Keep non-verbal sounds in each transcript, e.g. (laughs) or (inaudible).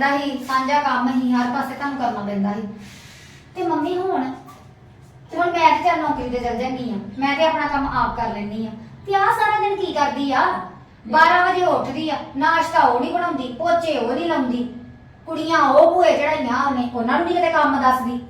ਪੈਂਦਾ ਸੀ, ਸਾਂਝਾ ਕੰਮ ਹੀ ਹਰ ਪਾਸੇ ਤੁਹਾਨੂੰ ਕਰਨਾ ਪੈਂਦਾ ਸੀ। ਤੇ ਮੰਮੀ ਹੁਣ, ਤੇ ਹੁਣ ਮੈਂ ਤੇ ਚੱਲ ਨੌਕਰੀ ਤੇ ਚੱਲ ਜਾਂਦੀ ਆ ਮੈਂ ਤੇ ਆਪਣਾ ਕੰਮ ਆਪ ਕਰ ਲੈਂਦੀ ਆ ਤੇ ਆ ਸਾਰਾ ਦਿਨ ਕੀ ਕਰਦੀ ਆ? 12 ਵਜੇ ਉੱਠਦੀ ਆ, ਨਾਸ਼ਤਾ ਉਹ ਨਹੀਂ ਬਣਾਉਂਦੀ, ਪੋਚੇ ਉਹ ਨਹੀਂ ਲਾਉਂਦੀ। ਕੁੜੀਆਂ ਉਹ ਭੂਏ ਚੜਾਈਆਂ ਉਹਨੇ, ਉਹਨਾਂ ਨੂੰ ਨਹੀਂ ਕਿਤੇ ਕੰਮ ਦੱਸਦੀ।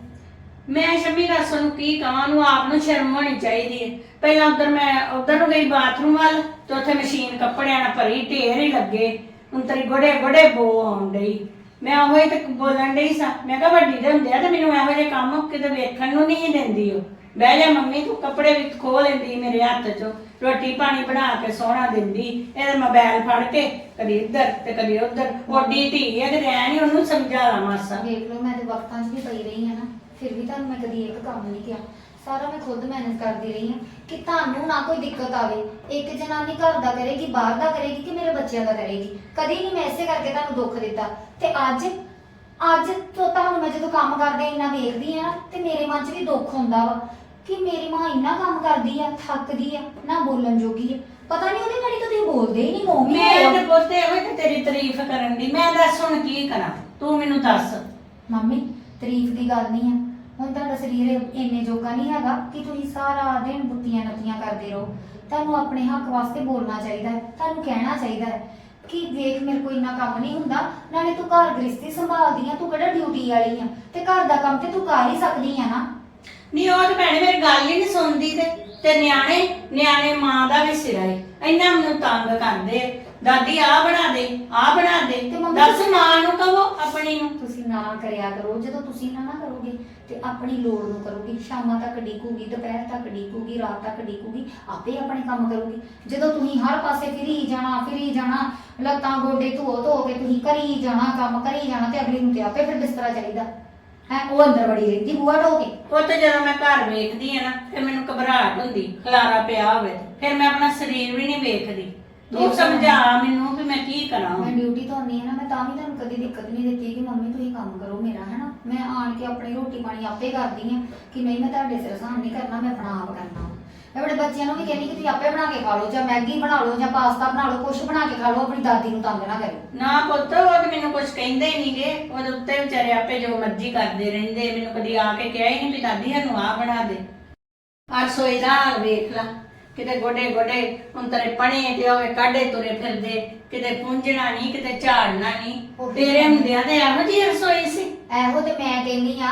ਮੈਂ ਸ਼ਮੀ ਰਸ ਨੂੰ ਕੀ ਕਹਾਂ ਨੂੰ ਆਪ ਨੂੰ ਸ਼ਰਮ ਹੋਣੀ ਚਾਹੀਦੀ ਹੈ। ਪਹਿਲਾਂ ਉਧਰ ਮੈਂ, ਉਧਰ ਨੂੰ ਗਈ ਬਾਥਰੂਮ ਵੱਲ, ਤੇ ਉੱਥੇ ਮਸ਼ੀਨ ਕੱਪੜਿਆਂ ਨਾਲ ਭਰੀ, ਢੇਰ ਹੀ ਲੱਗੇ। ਹੁਣ ਤੇਰੀ ਗੋੜੇ ਗੋੜੇ ਬੋ ਆਉਣ ਡਈ। ਮੈਂ ਉਹੀ ਤੇ ਬੋਲਣ ਡਈ ਸਾਂ। ਮੈਂ ਕਿਹਾ ਵੱਡੀ ਦੇ ਹੁੰਦੇ ਆ ਤੇ ਮੈਨੂੰ ਇਹੋ ਜਿਹੇ ਕੰਮ ਕਿਤੇ ਵੇਖਣ ਨੂੰ ਨਹੀਂ ਦਿੰਦੀ ਉਹ। ਬਹਿ ਜਾ ਮੰਮੀ, ਤੂੰ ਕੱਪੜੇ ਵੀ ਖੋਹ ਲੈਂਦੀ ਮੇਰੇ ਹੱਥ 'ਚੋਂ। ਰੋਟੀ ਪਾਣੀ ਬਣਾ ਕੇ ਸੋਹਣਾ ਦਿੰਦੀ। ਇਹਦੇ ਮੋਬਾਈਲ ਫੜ ਕੇ ਕਦੀ ਇੱਧਰ ਤੇ ਕਦੀ ਉੱਧਰ। ਓਡੀ ਧੀ ਹੈ ਕਿ ਰਹਿ ਨਹੀਂ ਉਹਨੂੰ ਸਮਝਾ ਲਾ ਮਾਸਾ। ਵੇਖ ਲਓ, ਮੈਂ ਤੇ ਵਕਤਾਂ 'ਚ ਵੀ ਪਈ ਰਹੀ ਹਾਂ ਨਾ। ਫਿਰ ਵੀ ਤੁਹਾਨੂੰ ਮੈਂ ਕਦੀ ਇੱਕ ਕੰਮ ਨਹੀਂ ਕਿਹਾ। ਸਾਰਾ ਮੈਂ ਖੁਦ ਮੈਨੇਜ ਕਰਦੀ ਰਹੀ ਹਾਂ ਕਿ ਤੁਹਾਨੂੰ ਨਾ ਕੋਈ ਦਿੱਕਤ ਆਵੇ ਇੱਕ ਜਨਾਨੀ ਘਰ ਦਾ ਕਰੇਗੀ ਬਾਹਰ ਦਾ ਕਰੇਗੀ ਕਿ ਮੇਰੇ ਬੱਚਿਆਂ ਦਾ ਕਰੇਗੀ? ਕਦੀ ਨਹੀਂ ਮੈਂ ਇਸੇ ਕਰਕੇ ਤੁਹਾਨੂੰ ਦੁੱਖ ਦਿੱਤਾ। ਤੇ ਅੱਜ ਅੱਜ ਤੋਂ ਤੁਹਾਨੂੰ ਮੈਂ ਜਦੋਂ ਕੰਮ ਕਰਦੇ ਇੰਨਾ ਵੇਖਦੀ ਆ ਤੇ ਮੇਰੇ ਮਨ 'ਚ ਵੀ ਦੁੱਖ ਹੁੰਦਾ ਵਾ ਕਿ ਮੇਰੀ ਮਾਂ ਇੰਨਾ ਕੰਮ ਕਰਦੀ ਆ ਥੱਕਦੀ ਆ ਨਾ ਬੋਲਣ ਜੋਗੀ ਆ। ਪਤਾ ਨਹੀਂ ਉਹਦੇ ਘੜੀ ਕਦੇ ਬੋਲਦੇ ਹੀ ਨਹੀਂ ਵੀ ਮੈਂ ਤੇ ਪੁੱਤੇ ਇਹੋ ਤੇ ਤੇਰੀ ਤਾਰੀਫ ਕਰਨ ਦੀ। ਮੈਂ ਦੱਸ ਹੁਣ ਕੀ ਕਰਾਂ? ਤੂੰ ਮੈਨੂੰ ਦੱਸ। ਮੰਮੀ ਤਾਰੀਫ ਦੀ ਗੱਲ ਨਹੀਂ ਆ। ਹੁਣ ਤੁਹਾਡਾ ਸਰੀਰ ਇੰਨੇ ਜੋਗਾ ਨਹੀਂ ਹੈਗਾ ਕਿ ਤੁਸੀਂ ਸਾਰਾ ਦਿਨ ਬੁੱਤੀਆਂ ਨੱਤੀਆਂ ਕਰਦੇ ਰਹੋ। ਤੁਹਾਨੂੰ ਆਪਣੇ ਹੱਕ ਵਾਸਤੇ ਬੋਲਣਾ ਚਾਹੀਦਾ ਹੈ, ਤੁਹਾਨੂੰ ਕਹਿਣਾ ਚਾਹੀਦਾ ਹੈ ਕਿ ਵੇਖ, ਮੇਰੇ ਕੋਈ ਇੰਨਾ ਕੰਮ ਨਹੀਂ ਹੁੰਦਾ, ਨਾਲੇ ਤੂੰ ਘਰ ਗ੍ਰਸਤੀ ਸੰਭਾਲਦੀ ਆ, ਤੂੰ ਕਿਹੜਾ ਡਿਊਟੀ ਵਾਲੀ ਆ ਤੇ ਘਰ ਦਾ ਕੰਮ ਤੇ ਤੂੰ ਕਰ ਹੀ ਸਕਦੀ ਆ ਨਾ। ਨਹੀਂ ਉਹ ਤੇ ਭੈਣੇ ਮੇਰੀ ਗੱਲ ਹੀ ਨਹੀਂ ਸੁਣਦੀ ਤੇ ਤੇ ਨਿਆਣੇ ਨਿਆਣੇ ਮਾਂ ਦਾ ਵੀ ਸਿਰਾ ਏ, ਇੰਨਾ ਮੈਨੂੰ ਤੰਗ ਕਰਦੇ ਦਾਦੀ ਆ ਬਣਾ ਦੇ ਆ ਬਣਾ ਦੇ। ਤੇ ਮੰਮੀ ਦੱਸ ਤੁਸੀਂ- ਮਾਂ ਨੂੰ ਕਹੋ ਆਪਣੀ ਨੂੰ। ਤੁਸੀਂ ਨਾ ਕਰਿਆ ਕਰੋ। ਜਦੋਂ ਤੁਸੀਂ ਨਾ ਨਾ ਕਰੋਗੇ ਤੇ ਆਪਣੀ ਲੋੜ ਨੂੰ ਕਰੋਗੀ। ਸ਼ਾਮਾਂ ਤੱਕ ਡੀਕੂਗੀ ਦੁਪਹਿਰ ਤੱਕ ਡੀਕੂਗੀ ਰਾਤ ਤੱਕ ਡੀਕੂਗੀ ਆਪੇ ਆਪਣੇ ਕੰਮ ਕਰੂਗੀ। ਜਦੋਂ ਤੁਸੀਂ ਹਰ ਪਾਸੇ ਫਿਰੀ ਜਾਣਾ ਫਿਰੀ ਜਾਣਾ ਲੱਤਾਂ ਗੋਡੇ ਧੋ ਧੋ ਕੇ ਤੁਸੀਂ ਕਰੀ ਜਾਣਾ ਕੰਮ ਕਰੀ ਜਾਣਾ ਤੇ ਅਗਲੀ ਨੂੰ ਤੇ ਆਪੇ ਫਿਰ ਬਿਸਤਰਾ ਚਾਹੀਦਾ। ਹੈ ਉਹ ਅੰਦਰ ਵੜੀ ਰਹਿੰਦੀ ਬੂਹਾ ਢੋ ਕੇ। ਉਹ ਤੇ ਜਦੋਂ ਮੈਂ ਘਰ ਵੇਖਦੀ ਆ ਨਾ ਫਿਰ ਮੈਨੂੰ ਘਬਰਾਹਟ ਹੁੰਦੀ ਖਲਾਰਾ ਪਿਆ ਹੋਵੇ। ਫਿਰ ਮੈਂ ਆਪਣਾ ਸਰੀਰ ਵੀ ਨਹੀਂ ਵੇਖਦੀ। ਤੂੰ ਸਮਝਾ ਮੈਨੂੰ ਕਿ ਮੈਂ ਕੀ ਕਰਾਂ। ਮੈਂ ਡਿਊਟੀ ਤੋਂ ਆਉਂਦੀ ਹਾਂ ਨਾ ਮੈਂ ਤਾਂ ਵੀ ਤੁਹਾਨੂੰ ਕਦੀ ਦਿੱਕਤ ਨਹੀਂ ਦਿੱਤੀ ਕਿ ਮੰਮੀ ਤੁਸੀਂ ਕੰਮ ਕਰੋ ਮੇਰਾ ਹੈਨਾ? ਮੈਂ ਆਣ ਕੇ ਆਪਣੀ ਰੋਟੀ ਪਾਣੀ ਆਪੇ ਕਰਦੀ ਹਾਂ ਕਿ ਨਹੀਂ ਮੈਂ ਤੁਹਾਡੇ ਸਿਰ ਸਾਨ ਨਹੀਂ ਕਰਨਾ ਮੈਂ ਆਪਣਾ ਆਪ ਕਰਨਾ ਮੈਂ ਆਪਣੇ ਬੱਚਿਆਂ ਨੂੰ ਵੀ ਕਹਿੰਦੀ ਕਿ ਤੁਸੀਂ ਆਪੇ ਬਣਾ ਕੇ ਖਾ ਲਓ ਜਾਂ ਮੈਗੀ ਬਣਾ ਲਓ ਜਾਂ ਪਾਸਤਾ ਬਣਾ ਲਓ ਕੁਝ ਬਣਾ ਕੇ ਖਾ ਲਓ ਆਪਣੀ ਦਾਦੀ ਨੂੰ ਤੰਗ ਨਾ ਕਰੋ ਨਾ ਪੁੱਤ ਉਹ ਤੇ ਮੈਨੂੰ ਕੁਝ ਕਹਿੰਦੇ ਹੀ ਨਹੀਂਗੇ ਉਹਦੇ ਉੱਤੇ ਵਿਚਾਰੇ ਆਪੇ ਜੋ ਮਰਜ਼ੀ ਕਰਦੇ ਰਹਿੰਦੇ। ਮੈਨੂੰ ਕਦੀ ਆ ਕੇ ਕਿਹਾ ਹੀ ਨਹੀਂ ਵੀ ਦਾਦੀ ਸਾਨੂੰ ਆ ਬਣਾ ਦੇ। ਆ ਰਸੋਈ ਦਾ ਵੇਖ ਲਾ। ਕਿਤੇ ਗੋਡੇ ਗੋਡੇ ਹੁਣ ਤੇਰੇ ਪਣੇ ਤੇ ਹੋਵੇ ਕਾਢੇ ਤੁਰੇ ਫਿਰਦੇ। ਕਿਤੇ ਪੁੰਝਣਾ ਨਹੀਂ ਕਿਤੇ ਝਾੜਨਾ ਨਹੀਂ ਤੇਰੇ ਹੁੰਦਿਆਂ ਤੇ ਇਹੋ ਜਿਹੀ ਰਸੋਈ ਸੀ। ਇਹੋ ਤੇ ਮੈਂ ਕਹਿੰਦੀ ਆ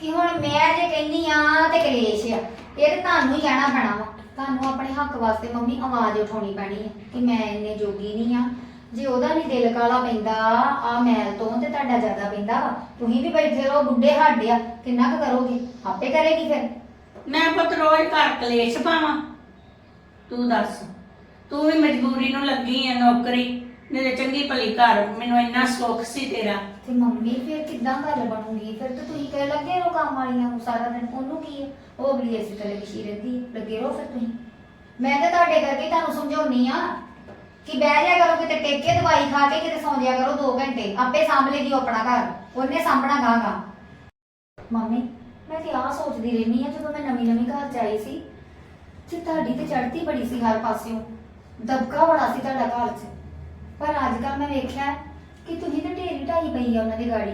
ਕਿ ਹੁਣ ਮੈਂ ਜੇ ਕਹਿੰਦੀ ਆ ਤੇ ਕਲੇਸ਼ ਆ ਇਹ ਤੇ ਤੁਹਾਨੂੰ ਹੀ ਕਹਿਣਾ ਪੈਣਾ ਵਾ। ਤੁਹਾਨੂੰ ਆਪਣੇ ਹੱਕ ਵਾਸਤੇ ਮੰਮੀ ਆਵਾਜ਼ ਉਠਾਉਣੀ ਪੈਣੀ ਹੈ ਕਿ ਮੈਂ ਇੰਨੇ ਜੋਗੀ ਨਹੀਂ ਆ। ਜੇ ਉਹਦਾ ਨਹੀਂ ਦਿਲ ਕਾਲਾ ਪੈਂਦਾ ਆ ਮੈਲ ਤੋਂ ਤੇ ਤੁਹਾਡਾ ਜ਼ਿਆਦਾ ਪੈਂਦਾ ਵਾ। ਤੁਸੀਂ ਵੀ ਬੈਠੇ ਰਹੋ ਬੁੱਢੇ ਹੱਡ ਆ ਕਿੰਨਾ ਕੁ ਕਰੋਗੇ? ਆਪੇ ਕਰੇਗੀ ਫਿਰ। ਮੈਂ ਪੁੱਤ ਰੋਜ਼ ਘਰ ਕਲੇਸ਼ ਪਾਵਾਂ। ਤੂੰ ਦੱਸ। ਤੂੰ ਵੀ ਮਜਬੂਰੀ ਨੂੰ ਲੱਗੀ ਐ ਨੌਕਰੀ ਨਹੀਂ ਤੇ ਚੰਗੀ ਭਲੀ ਘਰ, ਮੈਨੂੰ ਇੰਨਾ ਸੁੱਖ ਸੀ ਤੇਰਾ। ਤੇ ਮੰਮੀ, ਫਿਰ ਕਿੱਦਾਂ ਗੱਲ ਬਣੂਗੀ? ਫਿਰ ਤਾਂ ਤੁਸੀਂ ਕਹਿ ਲੱਗੇ ਰਹੋ ਕੰਮ ਵਾਲੀਆਂ ਨੂੰ ਸਾਰਾ ਦਿਨ, ਉਹਨੂੰ ਕੀ ਹੈ ਉਹ ਅਗਲੀ ਇਸੇ ਤਰ੍ਹਾਂ ਵਿਛੀ ਰਹਿੰਦੀ ਹੈ ਲੱਗੇ ਰਹੋ ਫਿਰ ਤੁਸੀਂ। ਮੈਂ ਤਾਂ ਤੁਹਾਡੇ ਕਰਕੇ ਹੀ ਤੁਹਾਨੂੰ ਸਮਝਾਉਣੀ ਆ ਕਿ ਬਹਿ ਜਾ ਕਰੋ ਕਿਤੇ ਟੇਕੇ ਦਵਾਈ ਖਾ ਕੇ ਕਿਤੇ ਸੌਂ ਜਾ ਕਰੋ 2 ਘੰਟੇ। ਆਪੇ ਸਾਂਭ ਲੇਗੀ ਉਹ ਆਪਣਾ ਘਰ, ਉਹਨੇ ਸਾਂਭਣਾ ਗਾਗਾ। ਮੰਮੀ, ਮੈਂ ਤੇ ਆਹ ਸੋਚਦੀ ਰਹਿੰਦੀ ਆ, ਜਦੋਂ ਮੈਂ ਨਵੀਂ ਨਵੀਂ ਘਰ ਚ ਆਈ ਸੀ ਕਿ ਤੁਹਾਡੀ ਤੇ ਚੜ੍ਹਦੀ ਬੜੀ ਸੀ ਹਰ ਪਾਸਿਓਂ। ਦਬਕਾ ਬੜਾ ਸੀ ਤੁਹਾਡਾ ਘਰ 'ਚ। ਪਰ ਅੱਜ ਕੱਲ ਮੈਂ ਵੇਖਿਆ ਕਿ ਤੁਸੀਂ ਤੇ ਢੇਰੀ ਢਾਈ ਪਈ ਆ ਉਹਨਾਂ ਦੀ ਗਾੜੀ।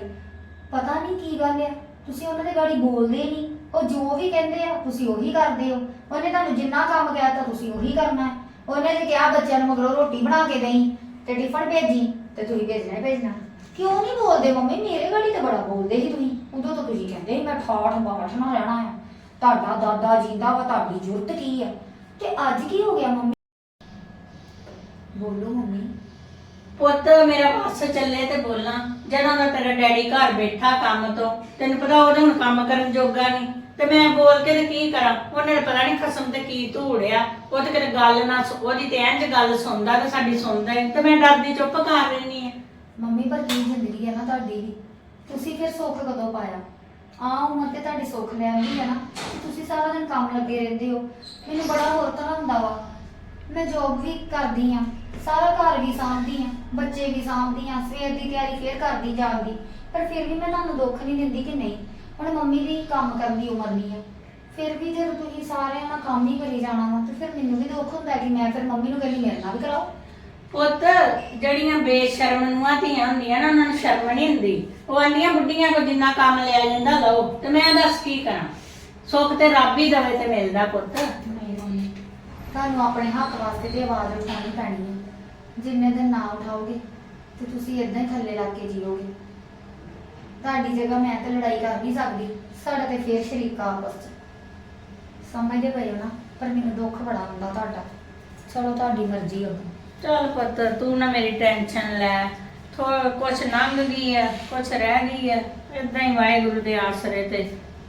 ਪਤਾ ਨਹੀਂ ਕੀ ਗੱਲ ਆ। ਤੁਸੀਂ ਉਹਨਾਂ ਦੀ ਗਾੜੀ ਬੋਲਦੇ ਹੀ ਨਹੀਂ। ਉਹ ਜੋ ਵੀ ਕਹਿੰਦੇ ਆ, ਤੁਸੀਂ ਉਹੀ ਕਰਦੇ ਹੋ। ਉਹਨੇ ਤੁਹਾਨੂੰ ਜਿੰਨਾ ਕੰਮ ਕਿਹਾ ਤਾਂ ਤੁਸੀਂ ਉਹੀ ਕਰਨਾ। ਹੈ ਉਹਨੇ ਜੇ ਕਿਹਾ ਬੱਚਿਆਂ ਨੂੰ ਮਗਰੋਂ ਰੋਟੀ ਬਣਾ ਕੇ ਦੇਈ ਤੇ ਟਿਫਨ ਭੇਜੀ ਤੇ ਤੁਸੀਂ ਭੇਜਣਾ ਹੀ ਭੇਜਣਾ। ਕਿਉਂ ਨਹੀਂ ਬੋਲਦੇ ਮੰਮੀ? ਮੇਰੇ ਗਾੜੀ ਤੇ ਬੜਾ ਬੋਲਦੇ ਸੀ ਤੁਸੀਂ। ਉਦੋਂ ਤਾਂ ਤੁਸੀਂ ਕਹਿੰਦੇ ਸੀ, ਮੈਂ ਠਾਠ ਬਾਠ ਨਾ ਰਹਿਣਾ ਆ। ਤੁਹਾਡਾ ਦਾਦਾ ਜਿੰਦਾ ਵਾ ਤੁਹਾਡੀ ਜ਼ਰੂਰਤ ਕੀ ਆ? ਤੇ ਅੱਜ ਕੀ ਹੋ ਗਿਆ ਮੰਮੀ? ਬੋਲੋ ਮੰਮੀ। ਪੁੱਤ ਮੇਰਾ ਬੱਸ ਚੱਲੇ ਤੇ ਬੋਲਾਂ। ਜਦੋਂ ਦਾ ਤੇਰਾ ਡੈਡੀ ਘਰ ਬੈਠਾ ਕੰਮ ਤੋਂ ਤੈਨੂੰ ਪਤਾ ਉਹਦੇ ਹੁਣ ਕੰਮ ਕਰਨ ਜੋਗਾ ਨਹੀਂ। ਤੇ ਮੈਂ ਬੋਲ ਕੇ ਤੇ ਕੀ ਕਰਾਂ? ਉਹਨੇ ਪਤਾ ਨਹੀਂ ਖਸਮ ਤੇ ਕੀ ਧੂੜਿਆ। ਉਹ ਤੇ ਕਿਤੇ ਗੱਲ ਨਾ ਸੁ- ਉਹਦੀ ਤੇ ਇੰਜ ਗੱਲ ਸੁਣਦਾ ਤੇ ਸਾਡੀ ਸੁਣਦਾ ਹੀ। ਤੇ ਮੈਂ ਡਰਦੀ ਚੁੱਪ ਕਰ ਰਹਿਨੀ ਆ। ਮੰਮੀ ਪਰ ਕੀ ਜ਼ਿੰਦਗੀ ਹੈ ਨਾ ਤੁਹਾਡੀ? ਵੀ ਤੁਸੀਂ ਫਿਰ ਸੁੱਖ ਕਦੋਂ ਪਾਇਆ? ਆ ਤੁਹਾਡੀ ਸੁੱਖ ਲੈਂਦੀ ਹੈ ਨਾ ਕਿ ਤੁਸੀਂ ਸਾਰਾ ਦਿਨ ਕੰਮ ਲੱਗੇ ਰਹਿੰਦੇ ਹੋ। ਮੈਨੂੰ ਬੜਾ ਹੋਰ ਤਰ੍ਹਾਂ ਹੁੰਦਾ ਵਾ। ਮੈਂ ਜੋਬ ਵੀ ਕਰਦੀ ਆ, ਸਾਰਾ ਘਰ ਵੀ ਸਾਂਭਦੀ ਆ, ਬੱਚੇ ਵੀ ਸਾਂਭਦੀ ਆ, ਸਵੇਰ ਦੀ ਤਿਆਰੀ ਫੇਰ ਕਰਦੀ ਜਾਣ ਪਰ ਫਿਰ ਵੀ ਮੈਂ ਤੁਹਾਨੂੰ ਦੁੱਖ ਨਹੀਂ ਦਿੰਦੀ ਕਿ ਨਹੀਂ, ਹੁਣ ਮੰਮੀ ਦੀ ਕੰਮ ਕਰਨ ਦੀ ਉਮਰ ਨਹੀਂ ਆ। ਫਿਰ ਵੀ ਜਦੋਂ ਤੁਸੀਂ ਸਾਰਿਆਂ ਨਾਲ ਕੰਮ ਹੀ ਕਰੀ ਜਾਣਾ ਵਾ, ਤੇ ਫਿਰ ਮੈਨੂੰ ਵੀ ਦੁੱਖ ਹੁੰਦਾ ਕਿ ਮੈਂ ਫਿਰ ਮੰਮੀ ਨੂੰ ਕਹਿੰਦੀ, ਮੇਰੇ ਨਾਲ ਵੀ ਕਰਾਓ। ਪੁੱਤ, ਜਿਹੜੀਆਂ ਬੇਸ਼ਰਮ ਨੂੰਹਾਂ ਧੀਆਂ ਹੁੰਦੀਆਂ ਨਾ, ਉਹਨਾਂ ਨੂੰ ਸ਼ਰਮ ਨਹੀਂ ਹੁੰਦੀ। ਉਹ ਆਂਦੀਆਂ ਬੁੱਢੀਆਂ ਕੋ ਜਿੰਨਾ ਕੰਮ ਲਿਆ ਜਾਂਦਾ, ਲਓ। ਤੇ ਮੈਂ ਦੱਸ ਕੀ ਕਰਾਂ? ਸੁੱਖ ਤੇ ਰੱਬ ਹੀ ਦਵੇ ਤੇ ਮਿਲਦਾ ਪੁੱਤ। ਨਹੀਂ ਮੰਮੀ, ਤੁਹਾਨੂੰ ਆਪਣੇ ਹੱਕ ਵਾਸਤੇ ਤੇ ਆਵਾਜ਼ ਉਠਾਉਣੀ ਪੈਣੀ ਹੈ। ਜਿੰਨੇ ਦਿਨ ਨਾ ਉਠਾਓਗੇ, ਤੇ ਤੁਸੀਂ ਇਦਾਂ ਹੀ ਥੱਲੇ ਲੱਗ ਕੇ ਜੀਓਗੇ। ਤੁਹਾਡੀ ਜਗ੍ਹਾ ਮੈਂ ਤੇ ਲੜਾਈ ਕਰ ਨਹੀਂ ਸਕਦੀ। ਸਾਡਾ ਤੇ ਫੇਰ ਸ਼ਰੀਕਾ ਆਪਸ ਚ। ਸਮਝਦੇ ਪਏ ਹੋ ਨਾ? ਪਰ ਮੈਨੂੰ ਦੁੱਖ ਬੜਾ ਹੁੰਦਾ ਤੁਹਾਡਾ। ਚਲੋ, ਤੁਹਾਡੀ ਮਰਜ਼ੀ ਹੋ ਚੱਲ ਪੁੱਤ ਤੂੰ ਨਾ ਮੇਰੀ ਟੈਨਸ਼ਨ ਲੈ। ਥੋ ਕੁਛ ਲੰਘ ਗਈ ਹੈ ਕੁਛ ਰਹਿ ਗਈ ਹੈ ਇਦਾਂ ਹੀ ਵਾਹਿਗੁਰੂ ਦੇ ਆਸਰੇ ਤੇ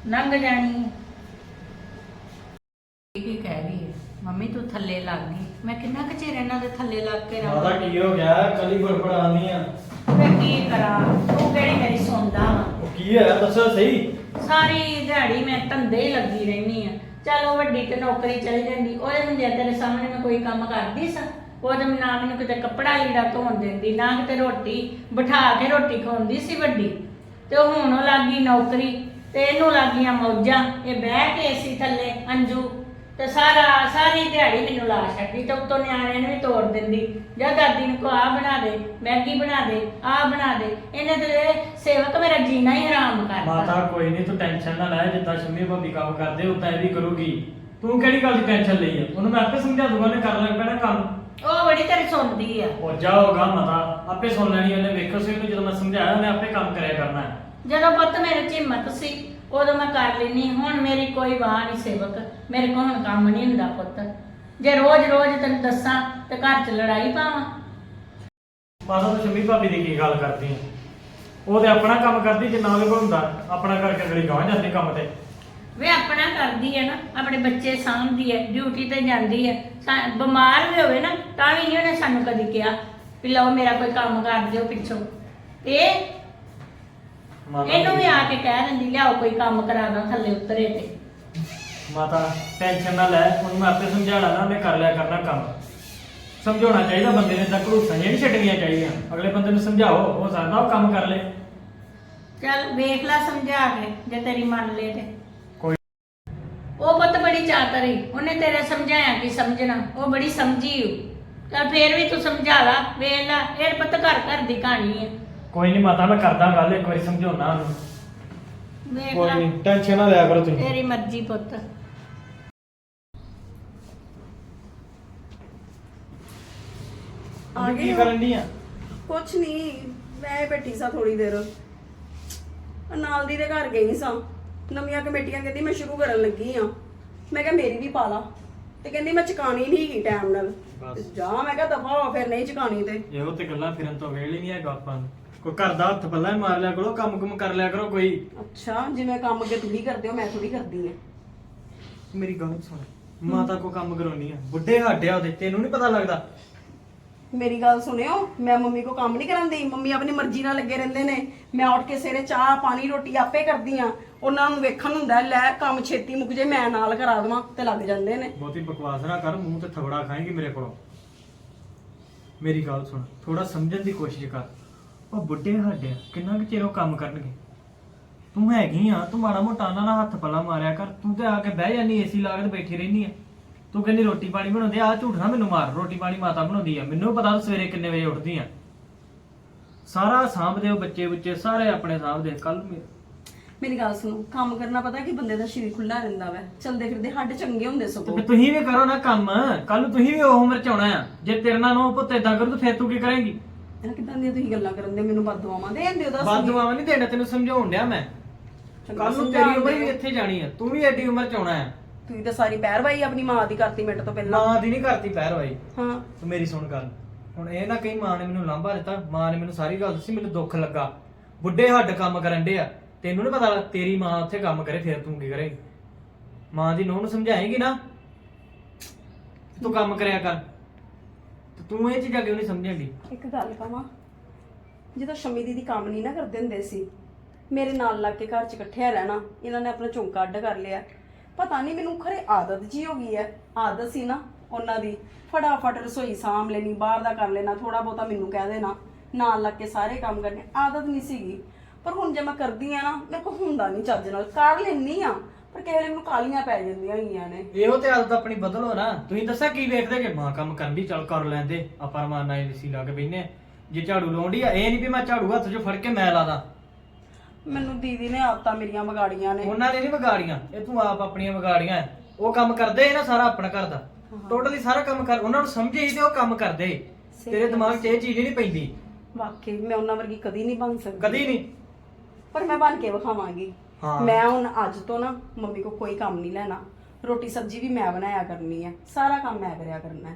ਲੰਘ ਜਾਣੀ ਹੈ ਕੀ ਕਹਿ ਰਹੀ ਹੈ? ਮੰਮੀ ਤੂੰ ਥੱਲੇ ਲੱਗ ਗਈ। ਮੈਂ ਕਿੰਨਾ ਕੁ ਚਿਰ ਇਹਨਾਂ ਦੇ ਥੱਲੇ ਲੱਗ ਕੇ ਮਾਤਾ ਰਹਾਂ ਕੀ ਹੋ ਗਿਆ? ਕਲੀ ਬੜਬੜਾਨੀ ਆ। ਮੈਂ ਕੀ ਕਰਾਂ? ਤੂੰ ਕਿਹੜੀ ਮੇਰੀ ਸੁਣਦਾ ਵਾ? ਉਹ ਕੀ ਹੋਇਆ? ਦੱਸੋ ਸਹੀ। ਸਾਰੀ ਦਿਹਾੜੀ ਮੈਂ ਧੰਦੇ ਹੀ ਲੱਗੀ ਰਹਿਣੀ ਆ। ਚਲੋ ਵੱਡੀ ਤੇ ਨੌਕਰੀ ਚਲੀ ਜਾਂਦੀ। ਉਹਦੇ ਹੁੰਦੇ ਤੇਰੇ ਸਾਹਮਣੇ ਮੈਂ ਕੋਈ ਕੰਮ ਕਰਦੀ ਸਾਂ? ਉਹਦੇ ਨਾ ਮੈਨੂੰ ਕਿਤੇ ਕੱਪੜਾ ਲੀੜਾ ਧੋਣ ਦਿੰਦੀ, ਨਾ ਕਿਤੇ ਰੋਟੀ, ਬਿਠਾ ਕੇ ਰੋਟੀ ਖਵਾਉਂਦੀ ਸੀ ਵੱਡੀ। ਤੇ ਹੁਣ ਉਹ ਲੱਗੀ ਨੌਕਰੀ, ਤੇ ਇਹਨੂੰ ਲੱਗੀਆਂ ਮੌਜਾਂ, ਇਹ ਬਹਿ ਕੇ ਏਸੀ ਥੱਲੇ ਅੰਜੂ। ਤੇ ਸਾਰਾ, ਸਾਰੀ ਦਿਹਾੜੀ ਮੈਨੂੰ ਲਾ ਛੱਡੀ ਤੇ ਉੱਤੋਂ ਨਿਆਣਿਆਂ ਨੂੰ ਵੀ ਤੋੜ ਦਿੰਦੀ। ਜਾਂ ਦਾਦੀ ਨੂੰ ਕੋ ਆ ਬਣਾ ਦੇ, ਮੈਗੀ ਬਣਾ ਦੇ ਆ ਬਣਾ ਦੇ। ਇਹਨੇ ਤੇ ਸੇਵਕ ਮੇਰਾ ਜੀਣਾ ਹੀ ਹਰਾਮ ਕਰਤਾ। ਮਾਤਾ, ਕੋਈ ਨਹੀਂ ਤੂੰ ਟੈਨਸ਼ਨ ਨਾ ਲੈ, ਜਿੱਦਾਂ ਸ਼ੰਮੀ ਭਾਬੀ ਕੰਮ ਕਰਦੇ, ਉਦਾਂ ਇਹ ਵੀ ਕਰੂਗੀ। ਤੂੰ ਕਿਹੜੀ ਗੱਲ ਦੀ ਟੈਨਸ਼ਨ ਲਈ ਆ? ਉਹਨੂੰ ਮੈਂ ਆਪੇ ਸਮਝਾ ਦੂੰਗਾ, ਉਹਨੇ ਕਰਨ ਲੱਗ ਪੈਣਾ ਕੰਮ। ਉਹ ਬੜੀ ਤੇਰੀ ਸੁਣਦੀ ਆ। ਉਹ ਜਾਓਗਾ ਮਾਤਾ ਆਪੇ ਸੁਣ ਲੈਣੀ ਉਹਨੇ ਵੇਖੋ ਸੀ ਉਹਨੂੰ ਜਦੋਂ ਮੈਂ ਸਮਝਾਇਆ ਉਹਨੇ ਆਪੇ ਕੰਮ ਕਰਿਆ ਕਰਨਾ। ਹੈ ਜਦੋਂ ਪੁੱਤ ਮੇਰੇ ਚ ਹਿੰਮਤ ਸੀ ਉਦੋਂ ਮੈਂ ਕਰ ਲੈਨੀ ਹੁਣ ਮੇਰੀ ਕੋਈ ਵਾਹ ਨਹੀਂ ਸੇਵਕ ਮੇਰੇ ਕੋਲ ਹੁਣ ਕੰਮ ਨਹੀਂ ਹੁੰਦਾ ਪੁੱਤ। ਜੇ ਰੋਜ਼ ਰੋਜ਼ ਤੈਨੂੰ ਦੱਸਾਂ ਤੇ ਘਰ 'ਚ ਲੜਾਈ ਪਾਵਾਂ। ਮਾਤਾ ਤੂੰ ਸ਼ੰਮੀ ਭਾਬੀ ਦੀ ਕੀ ਗੱਲ ਕਰਦੀ ਆ? ਉਹ ਤੇ ਆਪਣਾ ਕੰਮ ਕਰਦੀ ਜਿੰਨਾ ਉਹਦੇ ਕੋਲ ਹੁੰਦਾ ਆਪਣਾ ਕਰਕੇ ਅਗਲੀ ਗਾਂ ਜਾਂਦੀ ਕੰਮ ਤੇ। ਵੇ ਆਪਣਾ ਕਰਦੀ ਹੈ ਨਾ ਆਪਣੇ ਬੱਚੇ ਸਾਂਭਦੀ ਹੈ ਡਿਊਟੀ ਤੇ ਜਾਂਦੀ ਹੈ ਸਾ- ਬਿਮਾਰ ਵੀ ਹੋਵੇ ਨਾ ਤਾਂ ਵੀ ਨਹੀਂ ਉਹਨੇ ਸਾਨੂੰ ਕਦੀ ਕਿਹਾ ਵੀ ਲਓ ਮੇਰਾ ਕੋਈ ਕੰਮ ਕਰ ਦਿਓ ਪਿੱਛੋਂ। ਇਹ ਮਾਤਾ ਇਹਨੂੰ ਵੀ ਆ ਕੇ ਕਹਿ ਦਿੰਦੀ ਲਿਆਓ ਕੋਈ ਕੰਮ ਕਰਾ ਦਾਂ ਥੱਲੇ ਉਤਰੇ ਤੇ। ਮਾਤਾ ਟੈਨਸ਼ਨ ਨਾ ਲੈ ਉਹਨੂੰ ਮੈਂ ਆਪੇ ਸਮਝਾਣਾ ਨਾ ਉਹਨੇ ਕਰ ਲਿਆ ਕਰਨਾ ਕੰਮ। ਸਮਝਾਉਣਾ ਚਾਹੀਦਾ ਬੰਦੇ ਨੇ ਤਾਂ ਘੜੂਸਾਂ ਨਹੀਂ ਛੱਡਣੀਆਂ ਚਾਹੀਦੀਆਂ। ਅਗਲੇ ਬੰਦੇ ਨੂੰ ਸਮਝਾਓ ਹੋ ਸਕਦਾ ਉਹ ਕੰਮ ਕਰ ਲੇ। ਚੱਲ ਵੇਖ ਲੈ ਸਮਝਾ ਕੇ ਜੇ ਤੇਰੀ ਮੰਨ ਲੇ ਤੇ। ਬੜੀ ਚਾਤਰੀ ਉਹਨੇ ਤੇਰੇ ਸਮਝਾਇਆ ਕੀ ਸਮਝਣਾ। ਉਹ ਬੜੀ ਸਮਝੀ ਓ। ਚੱਲ ਫੇਰ ਵੀ ਤੂੰ ਸਮਝਾ ਲਾ। ਵੇਖ ਲੈ ਇਹ ਪੁੱਤ ਘਰ ਘਰ ਦੀ ਕਹਾਣੀ ਹੈ ਕੋਈ ਨਹੀਂ ਮਾਤਾ ਮੈਂ ਕਰਦਾ ਗੱਲ ਇੱਕ ਵਾਰੀ ਸਮਝਾਉਣਾ ਉਹਨੂੰ। ਵੇਖ ਕੋਈ ਲੈ। ਨਹੀਂ ਟੈਨਸ਼ਨ ਨਾ ਲਿਆ ਕਰੋ ਤੁਸੀਂ। ਤੇਰੀ ਮਰਜ਼ੀ ਪੁੱਤ। ਆ ਗਏ ਕੀ ਹੋ? ਕਰਨ ਦੀ ਆ? ਕੁਛ ਨਹੀਂ ਮੈਂ ਬੈਠੀ ਸਾਂ ਥੋੜੀ ਦੇਰ। ਨਾਲ ਦੀ ਦੇ ਘਰ ਗਈ ਸਾਂ। ਨਵੀਆਂ ਕਮੇਟੀਆਂ ਕਹਿੰਦੀ ਮੈਂ ਸ਼ੁਰੂ ਕਰਨ ਲੱਗੀ ਆ। ਮੈਂ ਕਿਹਾ ਮੇਰੀ ਵੀ ਪਾ ਲਾ। ਤੇ ਕਹਿੰਦੀ ਮੈਂ ਚਕਾਣੀ ਨਹੀਂ ਹੈਗੀ ਟਾਈਮ ਨਾਲ। ਬਸ। ਤੇ ਜਾ ਮੈਂ ਕਿਹਾ ਦਫਾ ਹੋ ਫਿਰ ਨਹੀਂ ਚਕਾਣੀ ਤੇ। ਇਹੋ ਤੇ ਗੱਲਾਂ ਫਿਰਨ ਤੋਂ ਵੇਲ ਹੀ ਨਹੀਂ ਹੈਗਾ ਆਪਾਂ ਨੂੰ। ਕੋਈ ਘਰ ਦਾ ਹੱਥ ਪੱਲਾ ਹੀ ਮਾਰ ਲਿਆ ਕਰੋ ਕੰਮ ਕੁਮ ਕਰ ਲਿਆ ਕਰੋ ਕੋਈ। ਅੱਛਾ ਜਿਵੇਂ ਕੰਮ ਅੱਗੇ ਤੁਸੀਂ ਕਰਦੇ ਹੋ ਮੈਂ ਥੋੜੀ ਕਰਦੀ ਆ ਮੇਰੀ ਗੱਲ ਸੁਣ। ਮਾਤਾ ਕੋ ਕੰਮ ਕਰਾਉਣੀ ਆ। ਬੁੱਢੇ ਹੱਡਿਆ ਉਹਦੇ ਤੈਨੂੰ ਨਹੀਂ ਪਤਾ ਲੱਗਦਾ। ਮੇਰੀ ਗੱਲ ਸੁਣਿਓ, ਮੈਂ ਮੰਮੀ ਕੋ ਕੰਮ ਨਹੀਂ ਕਰਾਂਦੀ, ਮੰਮੀ ਆਪਣੀ ਮਰਜ਼ੀ ਨਾਲ ਲੱਗੇ ਰਹਿੰਦੇ ਨੇ। ਮੈਂ ਉੱਠ ਕੇ ਸਵੇਰੇ ਚਾਹ, ਪਾਣੀ, ਰੋਟੀ ਆਪੇ ਕਰਦੀ ਆ। ਉਹਨਾਂ ਨੂੰ ਵੇਖਣ ਹੁੰਦਾ, ਲੈ ਕੰਮ ਛੇਤੀ ਮੁੱਕ ਜੇ, ਮੈਂ ਨਾਲ ਕਰਾ ਦੇਵਾਂ ਤੇ ਲੱਗ ਜਾਂਦੇ ਨੇ। ਬਹੁਤੀ ਬਕਵਾਸ ਨਾ ਕਰ, ਮੂੰਹ ਤੇ ਥਵੜਾ ਖਾਏਂਗੀ ਮੇਰੇ ਕੋਲੋਂ। ਮੇਰੀ ਗੱਲ ਸੁਣ ਥੋੜਾ ਸਮਝਣ ਦੀ ਕੋਸ਼ਿਸ਼ ਕਰ। ਉਹ ਬੁੱਢੇ ਹੱਡਿਆ ਕਿੰਨਾ ਕੁ ਚਿਰ ਉਹ ਕੰਮ ਕਰਨਗੇ? ਤੂੰ ਹੈਗੀ ਆ, ਤੂੰ ਮਾੜਾ ਮੋਟਾ ਉਹਨਾਂ ਨਾਲ ਹੱਥ ਪਲਾ ਮਾਰਿਆ ਕਰ, ਤੂੰ ਤੇ ਆ ਕੇ ਬਹਿ ਜਾਨੀ ਏਸੀ ਲਾ ਕੇ ਤੇ ਬੈਠੀ ਰਹਿਨੀ ਆ। ਤੂੰ ਕਹਿੰਦੀ ਰੋਟੀ ਪਾਣੀ ਬਣਾਉਂਦੇ ਆ ਝੂਠ ਨਾ ਮੈਨੂੰ ਮਾਰ ਰੋਟੀ ਪਾਣੀ ਮਾਤਾ ਬਣਾਉਂਦੀ ਆ। ਮੈਨੂੰ ਪਤਾ ਤੂੰ ਸਵੇਰੇ ਕਿੰਨੇ ਵਜੇ ਉੱਠਦੀ ਆ। ਸਾਰਾ ਸਾਂਭਦੇ ਹੋ ਬੱਚੇ ਬੱਚੇ ਸਾਰੇ ਆਪਣੇ ਸਾਂਭਦੇ ਕੱਲ ਮੇਰੀ। ਗੱਲ ਸੁਣੋ ਕੰਮ ਕਰਨਾ ਪਤਾ ਕਿ ਬੰਦੇ ਦਾ ਸਰੀਰ ਖੁੱਲਾ ਰਹਿੰਦਾ ਵੈ ਚਲਦੇ ਫਿਰਦੇ ਹੱਡ ਚੰਗੇ ਹੁੰਦੇ ਤੇ ਸਗੋਂ ਫਿਰ ਤੁਸੀਂ ਵੀ ਕਰੋ ਨਾ ਕੰਮ ਕੱਲ ਨੂੰ ਤੁਸੀਂ ਵੀ ਉਹ ਉਮਰ ਚ ਆਉਣਾ ਆ। ਜੇ ਤੇਰੇ ਨਾਲ ਉਹ ਪੁੱਤ ਏਦਾਂ ਕਰੂ ਤਾਂ ਫਿਰ ਤੂੰ ਕੀ ਕਰੇਂਗੀ? ਇਹ ਕਿਦਾਂ ਦੀਆਂ ਤੁਸੀਂ ਗੱਲਾਂ ਕਰਨ ਦੇ ਮੈਨੂੰ ਬਦਦੁਆਵਾਂ ਦੇ ਦਿਓ ਦੱਸ। ਬਾਦੂਆਵਾਂ ਨਹੀਂ ਦੇਣਾ ਤੈਨੂੰ ਸਮਝਾਉਣ ਡਿਆ ਮੈਂ। ਕੱਲ ਨੂੰ ਤੇਰੀ ਉਮਰ ਵੀ। ਇੱਥੇ ਜਾਣੀ ਆ ਤੂੰ ਵੀ ਐਡੀ ਉਮਰ ਚ ਆਉਣਾ ਆ। ਤੁਸੀਂ ਤਾਂ ਸਾਰੀ ਪੈਰਵਾਈ ਆਪਣੀ ਮਾਂ ਦੀ ਕਰਤੀ ਮਿੰਟ ਤੋਂ ਪਹਿਲਾਂ। ਮਾਂ ਦੀ ਨਹੀਂ ਕਰਤੀ ਪੈਰ ਹਾਂ। ਤੂੰ ਮੇਰੀ ਸੁਣ ਗੱਲ। ਹੁਣ ਇਹ ਨਾ ਕਹੀਂ ਮਾਂ ਨੇ ਮੈਨੂੰ ਲਾਂਭਾ ਦਿੱਤਾ ਮਾਂ ਨੇ ਮੈਨੂੰ ਸਾਰੀ ਗੱਲ ਦੱਸੀ ਮੈਨੂੰ ਦੁੱਖ ਲੱਗਾ। ਬੁੱਢੇ ਹੱਡ ਕੰਮ ਕਰਨ ਡੇ ਆ। ਤੈਨੂੰ ਨੀ ਪਤਾ ਲੱਗ- ਤੇਰੀ ਮਾਂ ਉੱਥੇ ਕੰਮ ਕਰੇ ਫਿਰ ਤੂੰ ਕੀ ਕਰੇਂਗੀ ਮਾਂ ਦੀ ਨੂੰਹ ਨੂੰ ਸਮਝਾਏਂਗੀ ਨਾ ਤੂੰ ਕੰਮ ਕਰਿਆ ਕਰ। ਤੇ ਤੂੰ ਇਹ ਚੀਜ਼ਾਂ ਕਿਉਂ ਨਹੀਂ ਸਮਝੇਂਗੀ? ਇੱਕ ਗੱਲ ਕਹਾਂ ਜਦੋਂ ਸ਼ਮੀ ਦੀਦੀ ਕੰਮ ਨਹੀਂ ਨਾ ਕਰਦੇ ਹੁੰਦੇ ਸੀ ਮੇਰੇ ਨਾਲ ਲੱਗ ਕੇ ਘਰ 'ਚ ਇਕੱਠਿਆਂ ਰਹਿਣਾ ਇਹਨਾਂ ਨੇ ਆਪਣਾ ਝੁੰਕਾ ਅੱਡ ਕਰ ਲਿਆ। ਪਤਾ ਨਹੀਂ ਮੈਨੂੰ ਖਰੇ ਆਦਤ ਜੀ ਹੋ ਗਈ ਹੈ, ਆਦਤ ਸੀ ਨਾ ਉਹਨਾਂ ਦੀ। ਫਟਾਫਟ ਰਸੋਈ ਸਾਂਭ ਲੈਣੀ, ਬਾਹਰ ਦਾ ਕਰ ਲੈਣਾ ਥੋੜਾ ਬਹੁਤਾ ਮੈਨੂੰ ਕਹਿ ਦੇਣਾ, ਨਾਲ ਲੱਗ ਕੇ ਸਾਰੇ ਕੰਮ ਕਰਨੇ, ਆਦਤ ਨਹੀਂ ਸੀਗੀ। ਪਰ ਹੁਣ ਜੇ ਮੈਂ ਕਰਦੀ ਆ ਨਾ, ਮੇਰੇ ਕੋਲ ਹੁੰਦਾ ਨਹੀਂ ਚੱਜ ਨਾਲ, ਕਰ ਲੈਣੀ ਆ ਪਰ ਕਿਸੇ ਵੇਲੇ ਮੈਨੂੰ ਕਾਲੀਆਂ ਪੈ ਜਾਂਦੀਆਂ ਹੈਗੀਆਂ ਨੇ। ਇਹੋ ਤੇ ਆਦਤ ਆਪਣੀ ਬਦਲੋ ਨਾ। ਤੁਸੀਂ ਦੱਸਿਆ ਕੀ ਵੇਖਦੇ ਕਿ ਮਾਂ ਕੰਮ ਕਰਦੀ ਚੱਲ ਕਰ ਲੈਂਦੇ। ਆਪਾਂ ਰਮਾਨਾ ਹੀ ਸੀ ਲਾ ਕੇ ਬੈਨੇ ਜੇ ਝਾੜੂ ਲਾਉਂਦੀ ਆ, ਇਹ ਨਹੀਂ ਵੀ ਮੈਂ ਝਾੜੂ ਹੱਥ ਚ ਫੜ ਕੇ ਮੈਂ ਲਾਦਾ ਮੈਨੂੰ ਦੀਦੀ ਨੇ ਆਦਤਾਂ ਮੇਰੀਆਂ ਵਿਗਾੜੀਆਂ ਨੇ। ਉਹਨਾਂ ਨੇ ਨਹੀਂ ਵਿਗਾੜੀਆਂ। ਇਹ ਤੂੰ ਆਪ ਆਪਣੀਆਂ ਵਿਗਾੜੀਆਂ ਐ। ਉਹ ਕੰਮ ਕਰਦੇ ਨਾ ਸਾਰਾ ਆਪਣਾ ਘਰ ਦਾ। ਟੋਟਲੀ ਸਾਰਾ ਕੰਮ ਕਰ ਉਹਨਾਂ ਨੂੰ ਸਮਝੇ ਹੀ ਤੇ ਉਹ ਕੰਮ ਕਰਦੇ। ਤੇਰੇ ਦਿਮਾਗ 'ਚ ਇਹ ਚੀਜ਼ ਹੀ ਨਹੀਂ ਪੈਂਦੀ। ਵਾਕਈ ਮੈਂ ਉਹਨਾਂ ਵਰਗੀ ਕਦੀ ਨਹੀਂ ਬਣ ਸਕਦੀ। ਕਦੀ ਨਹੀਂ। ਪਰ ਮੈਂ ਬਣ ਕੇ ਵਿਖਾਵਾਂਗੀ। ਹਾਂ। ਮੈਂ ਹੁਣ ਅੱਜ ਤੋਂ ਨਾ ਮੰਮੀ ਕੋ ਕੋਈ ਕੰਮ ਨਹੀਂ ਲੈਣਾ। ਰੋਟੀ ਸਬਜ਼ੀ ਵੀ ਮੈਂ ਬਣਾਇਆ ਕਰਨੀ ਹੈ ਸਾਰਾ ਕੰਮ ਮੈਂ ਕਰਿਆ ਕਰਨਾ ਹੈ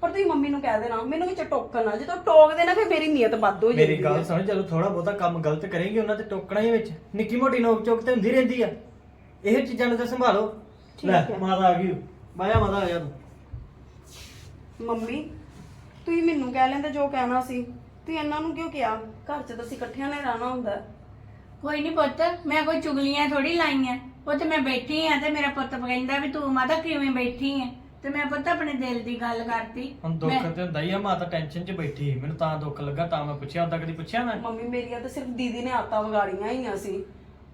ਪਰ ਤੁਸੀਂ ਮੰਮੀ ਨੂੰ ਕਹਿ ਦੇਣਾ ਮੈਨੂੰ ਵਿੱਚ ਟੋਕਣ ਜਦੋਂ ਟੋਕਦੇ ਨਾ ਫਿਰ ਮੇਰੀ ਨੀਅਤ ਵੱਧ ਹੋ ਜਾਂਦੀ ਮੇਰੀ ਗੱਲ ਹੈ। ਸੁਣ ਜਦੋਂ ਥੋੜਾ ਬਹੁਤਾ ਕੰਮ ਗਲਤ ਕਰੇਂਗੇ ਉਹਨਾਂ ਤੇ ਟੋਕਣਾ ਹੀ ਵਿੱਚ। ਨਿੱਕੀ ਮੋਟੀ ਨੋਕ ਚੋਕ ਤੇ ਹੁੰਦੀ ਰਹਿੰਦੀ ਆ। ਇਹ ਚੀਜ਼ਾਂ ਨੂੰ ਤੇ ਸੰਭਾਲੋ। ਠੀਕ ਲੈ ਹੈ। ਮਾਤਾ ਆ ਗਈ। ਬਾਇਆ ਮਾਤਾ ਆ ਜਾ ਤੂੰ। ਮੰਮੀ ਤੁਸੀਂ ਮੈਨੂੰ ਕਹਿ ਲੈਂਦੇ ਜੋ ਕਹਿਣਾ ਸੀ। ਤੁਸੀਂ ਇਹਨਾਂ ਨੂੰ ਕਿਉਂ ਕਿਹਾ? ਘਰ 'ਚ ਤਾਂ ਅਸੀਂ ਇਕੱਠਿਆਂ ਨੇ ਰਹਿਣਾ ਹੁੰਦਾ। ਹੈ। ਕੋਈ ਨਹੀਂ ਪੁੱਤ ਮੈਂ ਕੋਈ ਚੁਗਲੀਆਂ ਥੋੜੀ ਲਾਈਆਂ। ਉਹ ਤੇ ਮੈਂ ਬੈਠੀ ਆ ਤੇ ਮੇਰਾ ਪੁੱਤ ਕਹਿੰਦਾ ਵੀ ਤੂੰ ਮਾਤਾ ਕਿਵੇਂ ਬੈਠੀ ਆ? ਤੇ ਮੈਂ ਪੁੱਤ ਆਪਣੇ ਦਿਲ ਦੀ ਗੱਲ ਕਰਤੀ। ਹੁਣ ਦੁੱਖ ਮੈਂ- ਤੇ ਹੁੰਦਾ ਹੀ ਆ ਮਾਤਾ ਟੈਨਸ਼ਨ 'ਚ ਬੈਠੀ ਸੀ। ਮੈਨੂੰ ਤਾਂ ਦੁੱਖ ਲੱਗਾ ਤਾਂ ਮੈਂ ਪੁੱਛਿਆ ਉਦਾਂ ਕਦੀ ਪੁੱਛਿਆ ਮੈਂ? ਮੰਮੀ ਮੇਰੀਆਂ ਤਾਂ ਸਿਰਫ ਦੀਦੀ ਨੇ ਆਤਾਂ ਵਿਗਾੜੀਆਂ ਹੀ ਸੀ।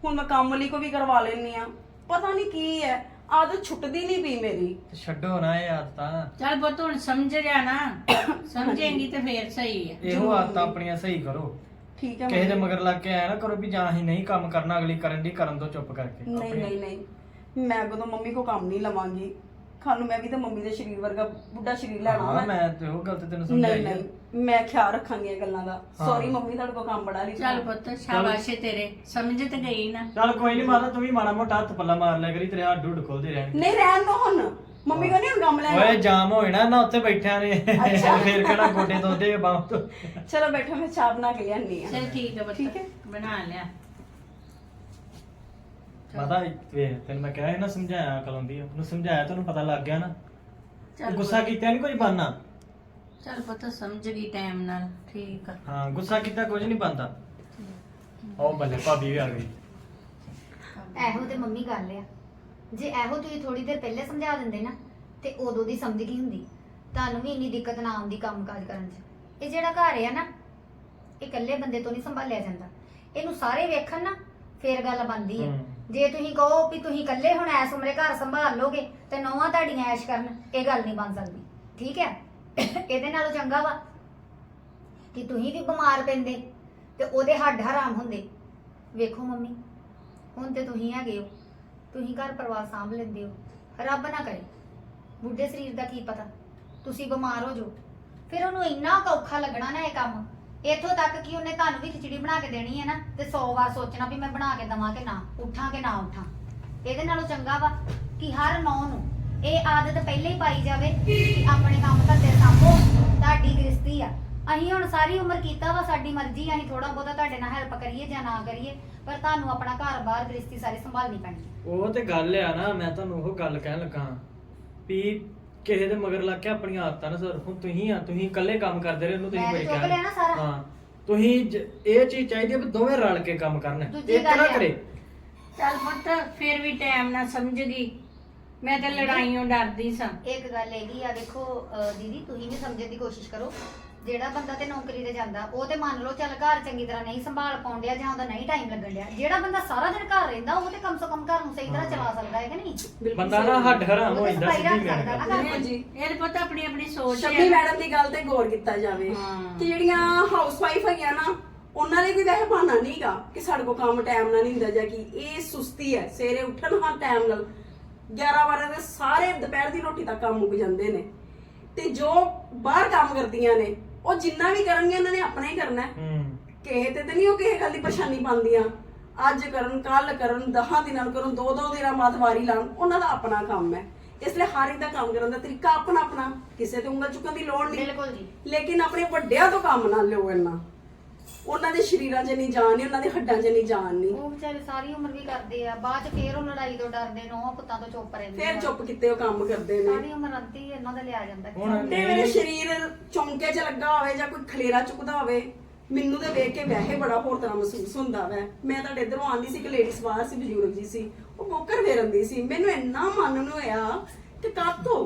ਹੁਣ ਮੈਂ ਕੰਮ ਲਈ ਕੋ ਵੀ ਕਰਵਾ ਲੈਣੀ ਆ ਪਤਾ ਨਹੀਂ ਕੀ ਹੈ ਆਦਤ ਛੁੱਟਦੀ ਨਹੀਂ ਪਈ ਮੇਰੀ। ਤੇ ਛੱਡੋ ਨਾ ਇਹ ਆਦਤਾਂ। ਚੱਲ ਪੁੱਤ ਹੁਣ ਸਮਝ ਜਾ ਨਾ। ਸਮਝੇਂਗੀ ਤੇ ਫੇਰ ਸਹੀ ਹੈ। ਇਹੋ ਆਦਤਾਂ ਆਪਣੀਆਂ ਸਹੀ ਕਰੋ। ਠੀਕ ਹੈ ਕਿਸੇ ਦੇ? ਮਗਰ ਲੱਗ ਕੇ ਆਇਆ ਨਾ ਕਰੋ ਵੀ ਜਾਂ ਅਸੀਂ ਨਹੀਂ ਕੰਮ ਕਰਨਾ ਅਗਲੀ ਕਰਨ ਦੀ ਕਰਨ ਤੋਂ ਚੁੱਪ ਕਰਕੇ। ਨਹੀਂ ਨਹੀਂ ਨਹੀਂ। ਮੈਂ ਕਦੋਂ ਮੰਮੀ ਕੋ ਕੰਮ ਨਹੀਂ ਲਵਾਂਗੀ। ਖਾਨੂੰ ਮੈਂ ਵੀ ਤਾਂ ਮੰਮੀ ਦੇ ਸਰੀਰ ਵਰਗਾ ਬੁੱਢਾ ਸਰੀਰ ਲੈਣਾ ਹਾਂ ਵਾ। ਮੈਂ ਤੇ ਉਹ ਗੱਲ ਤੇ ਤੈਨੂੰ ਨਹੀਂ ਸਮਝਾਈ ਆ। ਨਹੀਂ ਮੈਂ ਖਿਆਲ ਰੱਖਾਂਗੀ ਇਹ ਗੱਲਾਂ ਦਾ। ਹਾਂ। ਸੌਰੀ ਮੰਮੀ ਤੁਹਾਡੇ ਕੋ ਕੰਮ ਬੜਾ ਲਈ ਚੱਲ ਪੁੱਤ ਸ਼ਾਬਾਸ਼ ਤੇਰੇ। ਸਮਝ ਤੇ ਗਈ ਨਾ। ਚੱਲ ਕੋਈ ਨਹੀਂ ਮਾਤਾ ਤੂੰ ਵੀ ਮਾੜਾ ਮੋਟਾ ਹੱਥ ਪੱਲਾ ਮਾਰ ਲਿਆ ਕਰੀ ਤੇਰੇ ਹੱਡ ਹੁੱਡ ਖੋਲਦੇ ਰਹਿਣ ਨਹੀਂ ਰਹਿਣ ਦੋ ਹੁਣ। ਮੰਮੀ ਕੋ ਨਹੀਂ ਹੁਣ ਕੰਮ ਲੈਣਾ? ਓਏ ਜਾਮ ਹੋਏ ਨਾ ਨਾ ਉੱਥੇ ਬੈਠਿਆਂ ਨੇ। ਅੱਛਾ। ਫੇਰ ਕਿਹੜਾ ਗੋਡੇ ਤੋਂ ਦੇ ਬਾਹ ਤੋਂ? ਚਲੋ ਬੈਠੋ ਮੈਂ ਚਾਹ ਬਣਾ ਕੇ ਲਿਆਨੀ ਆ ਚਲ ਠੀਕ ਹੈ ਪੁੱਤ। ਠੀਕ ਹੈ। ਬਣਾ ਲਿਆ। ਮਾਤਾ ਵੇਖ ਤੈਨੂੰ ਮੈਂ ਕਿਹਾ ਸੀ ਨਾ ਸਮਝਾਇਆ ਅਕਲ ਹੁੰਦੀ ਆ। ਉਹਨੂੰ ਸਮਝਾਇਆ ਤੈਨੂੰ ਪਤਾ ਲੱਗ ਗਿਆ ਨਾ। ਚੱਲ ਗੁੱਸਾ ਕੀਤਾ ਨਹੀਂ ਕੁਝ ਬਣਨਾ ਚੱਲ ਪੁੱਤ ਸਮਝ ਗਈ ਟਾਈਮ ਨਾਲ। ਠੀਕ ਆ। ਹਾਂ ਗੁੱਸਾ ਕੀਤਾ ਕੁਝ ਨਹੀਂ ਬਣਦਾ। ਉਹ ਬੱਲੇ ਭਾਬੀ ਵੀ ਆ ਗਈ। ਇਹੋ ਤੇ ਮੰਮੀ ਗੱਲ ਆ। ਜੇ ਇਹੋ ਤੁਸੀਂ ਥੋੜੀ ਦੇਰ ਪਹਿਲੇ ਸਮਝਾ ਦਿੰਦੇ ਨਾ ਤੇ ਉਦੋਂ ਦੀ ਸਮਝ ਗਈ ਹੁੰਦੀ? ਤੁਹਾਨੂੰ ਵੀ ਇੰਨੀ ਦਿੱਕਤ ਨਾ ਆਉਂਦੀ ਕੰਮਕਾਜ ਕਰਨ 'ਚ। ਇਹ ਜਿਹੜਾ ਘਰ ਆ ਨਾ ਇਹ ਇਕੱਲੇ ਬੰਦੇ ਤੋਂ ਨਹੀਂ ਸੰਭਾਲਿਆ ਜਾਂਦਾ। ਇਹਨੂੰ ਸਾਰੇ ਵੇਖਣ ਨਾ ਫੇਰ ਗੱਲ ਬਣਦੀ ਹੈ। ਹਮ। ਜੇ ਤੁਸੀਂ ਕਹੋ ਵੀ ਤੁਸੀਂ ਇਕੱਲੇ ਹੁਣ ਐਸ ਉਮਰੇ ਘਰ ਸੰਭਾਲ ਲੋਗੇ, ਤੇ ਨੌਵਾਂ ਤੁਹਾਡੀਆਂ ਐਸ਼ ਕਰਨ, ਇਹ ਗੱਲ ਨਹੀਂ ਬਣ ਸਕਦੀ। ਠੀਕ ਹੈ? ਇਹਦੇ ਨਾਲੋਂ ਚੰਗਾ ਵਾ ਕਿ ਤੁਸੀਂ ਵੀ ਬਿਮਾਰ ਪੈਂਦੇ ਤੇ ਉਹਦੇ ਹੱਡ ਹਰਾਮ ਹੁੰਦੇ। ਵੇਖੋ ਮੰਮੀ, ਹੁਣ ਤੇ ਤੁਸੀਂ ਹੈਗੇ ਹੋ, ਤੁਸੀਂ ਘਰ ਪਰਿਵਾਰ ਸਾਂਭ ਲੈਂਦੇ ਹੋ। ਰੱਬ ਨਾ ਕਰੇ, ਬੁੱਢੇ ਸਰੀਰ ਦਾ ਕੀ ਪਤਾ? ਤੁਸੀਂ ਬਿਮਾਰ ਹੋ ਜਾਓ। ਫਿਰ ਉਹਨੂੰ ਇੰਨਾ ਕੁ ਔਖਾ ਲੱਗਣਾ ਨਾ ਇਹ ਕੰਮ। ਇੱਥੋਂ ਤੱਕ ਕਿ ਉਹਨੇ ਤੁਹਾਨੂੰ ਵੀ ਖਿਚੜੀ ਬਣਾ ਕੇ ਦੇਣੀ ਹੈ ਨਾ, ਤੇ 100 ਵਾਰ ਸੋਚਣਾ ਵੀ ਮੈਂ ਬਣਾ ਕੇ ਦਵਾਂ ਕਿ ਨਾ, ਉੱਠਾਂ ਕਿ ਨਾ ਉੱਠਾਂ। ਇਹਦੇ ਨਾਲੋਂ ਚੰਗਾ ਵਾ ਕਿ ਹਰ ਨੌ ਨੂੰ ਇਹ ਆਦਤ ਪਹਿਲੇ ਹੀ ਪਾਈ ਜਾਵੇ ਕਿ ਆਪਣੇ ਕੰਮ ਧੰਦੇ ਸਾਂਭੋ, ਤੁਹਾਡੀ ਗ੍ਰਸਤੀ ਆ। ਅਸੀਂ ਹੁਣ ਸਾਰੀ ਉਮਰ ਕੀਤਾ ਵਾ, ਸਾਡੀ ਮਰਜ਼ੀ ਅਸੀਂ ਥੋੜਾ ਬਹੁਤਾ ਤੁਹਾਡੇ ਨਾਲ ਹੈਲਪ ਕਰੀਏ ਜਾਂ ਨਾ ਕਰੀਏ, ਪਰ ਤੁਹਾਨੂੰ ਆਪਣਾ ਘਰ ਬਾਹਰ ਗ੍ਰਸਤੀ ਸਾਰੀ ਸੰਭਾਲਣੀ ਪੈਣੀ ਹੈ। ਉਹ ਤੇ ਗੱਲ ਆ ਨਾ, ਮੈਂ ਤੁਹਾਨੂੰ ਉਹ ਗੱਲ ਕਹਿਣ ਲੱਗਾ ਵੀ ਕਿਸੇ ਦੇ ਮਗਰ ਲੱਗ ਕੇ ਆਪਣੀਆਂ ਆਦਤਾਂ ਨਾ ਸਰ ਹੁਣ ਤੁਸੀਂ ਆ ਤੁਸੀਂ ਇਕੱਲੇ ਕੰਮ ਕਰਦੇ ਰਹੇ ਉਹਨੂੰ ਤੁਸੀਂ ਮੈਂ ਤਾਂ ਬੜੀ ਚੁੱਕ ਕਹਿ ਲਿਆ ਨਾ ਸਾਰਾ। ਹਾਂ ਤੁਸੀਂ ਜ- ਇਹ ਚੀਜ਼ ਚਾਹੀਦੀ ਹੈ ਵੀ ਦੋਵੇਂ ਰਲ ਕੇ ਕੰਮ ਕਰਨ ਦੂਜੀ ਇੱਕ ਗੱਲ ਨਾ ਆ। ਕਰੇ। ਚੱਲ ਪੁੱਤ ਫੇਰ ਵੀ ਟਾਈਮ ਨਾਲ ਸਮਝ ਗਈ। ਮੈਂ ਤੇ ਲੜਾਈਓਂ ਡਰਦੀ ਸਾਂ। ਇੱਕ ਗੱਲ ਇਹ ਵੀ ਆ ਦੇਖੋ ਅਹ ਦੀਦੀ ਤੁਸੀਂ ਵੀ ਸਮਝਣ ਦੀ ਕੋਸ਼ਿਸ਼ ਕਰੋ। ਜਿਹੜਾ ਬੰਦਾ ਤੇ ਨੌਕਰੀ ਤੇ ਜਾਂਦਾ ਉਹ ਤੇ ਮੰਨ ਲਓ ਚੱਲ ਘਰ ਚੰਗੀ ਤਰ੍ਹਾਂ ਨਹੀਂ ਸੰਭਾਲ ਪਾਉਣ ਡਿਆ ਜਾਂ ਉਹਦਾ ਨਹੀਂ ਟਾਈਮ ਲੱਗਣ ਡਿਆ ਜਿਹੜਾ ਬੰਦਾ ਸਾਰਾ ਦਿਨ ਘਰ ਰਹਿੰਦਾ ਉਹ ਤੇ ਕਮ ਸੇ ਕਮ ਘਰ ਨੂੰ ਸਹੀ ਤਰ੍ਹਾਂ ਚਲਾ ਸਕਦਾ ਹੈ ਕਿ ਨਹੀਂ ਬੰਦਾ ਨਾ। ਹੱਡ ਹਰਾਮ ਹੋ ਜਾਂਦਾ ਸਿੱਧੀ ਸਕਦਾ ਗੱਲ ਨਾ। ਬਿਲਕੁਲ ਜੀ ਇਹ ਪੁੱਤ ਆਪਣੀ ਆਪਣੀ ਸੋਚ ਸ਼ਮੀ ਹੈ ਮੈਡਮ ਦੀ ਗੱਲ ਤੇ ਗੌਰ ਕੀਤਾ ਜਾਵੇ ਹਾਂ। ਕਿ ਜਿਹੜੀਆਂ ਹਾਊਸ ਵਾਈਫ ਹੈਗੀਆਂ ਨਾ ਉਹਨਾਂ ਲਈ ਵੀ ਵੈਸੇ ਬਹਾਨਾ ਨਹੀਂਗਾ ਕਿ ਸਾਡੇ ਕੋਲ ਕੰਮ ਟਾਈਮ ਨਾਲ ਨਹੀਂ ਹੁੰਦਾ ਜਾਂ ਕਿ ਇਹ ਸੁਸਤੀ ਹੈ ਸਵੇਰੇ ਉੱਠਣ ਹਾਂ ਟਾਈਮ ਨਾਲ 11 12 ਦੇ ਸਾਰੇ ਦੁਪਹਿਰ ਦੀ ਰੋਟੀ ਤੱਕ ਕੰਮ ਮੁੱਕ ਜਾਂਦੇ ਨੇ ਤੇ ਜੋ ਬਾਹਰ ਕੰਮ ਕਰਦੀਆਂ ਨੇ ਉਹ ਜਿੰਨਾ ਵੀ ਕਰਨਗੀਆਂ ਉਹਨਾਂ ਨੇ ਆਪਣਾ ਹੀ ਕਰਨਾ ਹੈ। ਹੂੰ। ਕਿਸੇ ਤੇ ਤੇ ਨਹੀਂ ਉਹ ਕਿਸੇ ਗੱਲ ਦੀ ਪਰੇਸ਼ਾਨੀ ਪਾਉਂਦੀਆਂ। ਅੱਜ ਕਰਨ ਕੱਲ ਕਰਨ ਦਹਾਂ ਦਿਨਾਂ ਨੂੰ ਕਰਨ ਦੋ ਦੋ ਦਿਨਾਂ ਬਾਅਦ ਵਾਰੀ ਲਾਉਣ ਉਹਨਾਂ ਦਾ ਆਪਣਾ ਕੰਮ ਹੈ। ਇਸ ਲਈ ਹਰ ਇੱਕ ਦਾ ਕੰਮ ਕਰਨ ਦਾ ਤਰੀਕਾ ਆਪਣਾ ਆਪਣਾ ਕਿਸੇ ਤੇ ਉਂਗਲ ਚੁੱਕਣ ਦੀ ਲੋੜ ਨਹੀਂ। ਬਿਲਕੁਲ ਜੀ। ਲੇਕਿਨ ਆਪਣੇ ਵੱਡਿਆਂ ਤੋਂ ਕੰਮ ਨਾ ਲਿਓ ਇੰਨਾ। ਉਹਨਾਂ ਦੇ ਸ਼ਰੀਰਾਂ 'ਚ ਨਹੀਂ ਜਾਣ ਨਹੀਂ ਉਹਨਾਂ ਦੇ ਹੱਡਾਂ 'ਚ ਨਹੀਂ ਜਾਣ ਨਹੀਂ। ਉਹ ਵਿਚਾਰੇ ਸਾਰੀ ਉਮਰ ਵੀ ਕਰਦੇ ਆ ਬਾਅਦ ਚ ਫੇਰ ਉਹ ਲੜਾਈ ਤੋਂ ਡਰਦੇ ਨੌ ਪੁੱਤਾਂ ਤੋਂ ਚੁੱਪ ਰਹਿੰਦੇ ਫਿਰ ਆ। ਚੁੱਪ ਕੀਤੇ ਉਹ ਕੰਮ ਕਰਦੇ ਨੇ। ਸਾਰੀ ਉਮਰ ਅੱਧੀ ਇਹਨਾਂ ਦਾ ਲਿਆ ਜਾਂਦਾ ਹੁਣ ਤੇ ਮੇਰੇ ਸਰੀਰ ਚੌਂਕੇ 'ਚ ਲੱਗਾ ਹੋਵੇ ਜਾਂ ਕੋਈ ਖਲੇਰਾ ਚੁੱਕਦਾ ਹੋਵੇ ਮੈਨੂੰ ਤੇ ਵੇਖ ਕੇ ਵੈਸੇ ਬੜਾ ਹੋਰ ਤਰ੍ਹਾਂ ਮਹਿਸੂਸ ਹੁੰਦਾ ਵੈ। ਮੈਂ ਤੁਹਾਡੇ ਇਧਰੋਂ ਆਉਂਦੀ ਸੀ ਇੱਕ ਲੇਡੀ ਸਵਾਰ ਸੀ ਬਜ਼ੁਰਗ ਜੀ ਸੀ ਉਹ ਬੋਕਰ ਫੇਰੰਦੀ ਸੀ। ਮੈਨੂੰ ਇੰਨਾ ਮਨ ਨੂੰ ਹੋਇਆ ਕਿ ਕਾਤੋਂ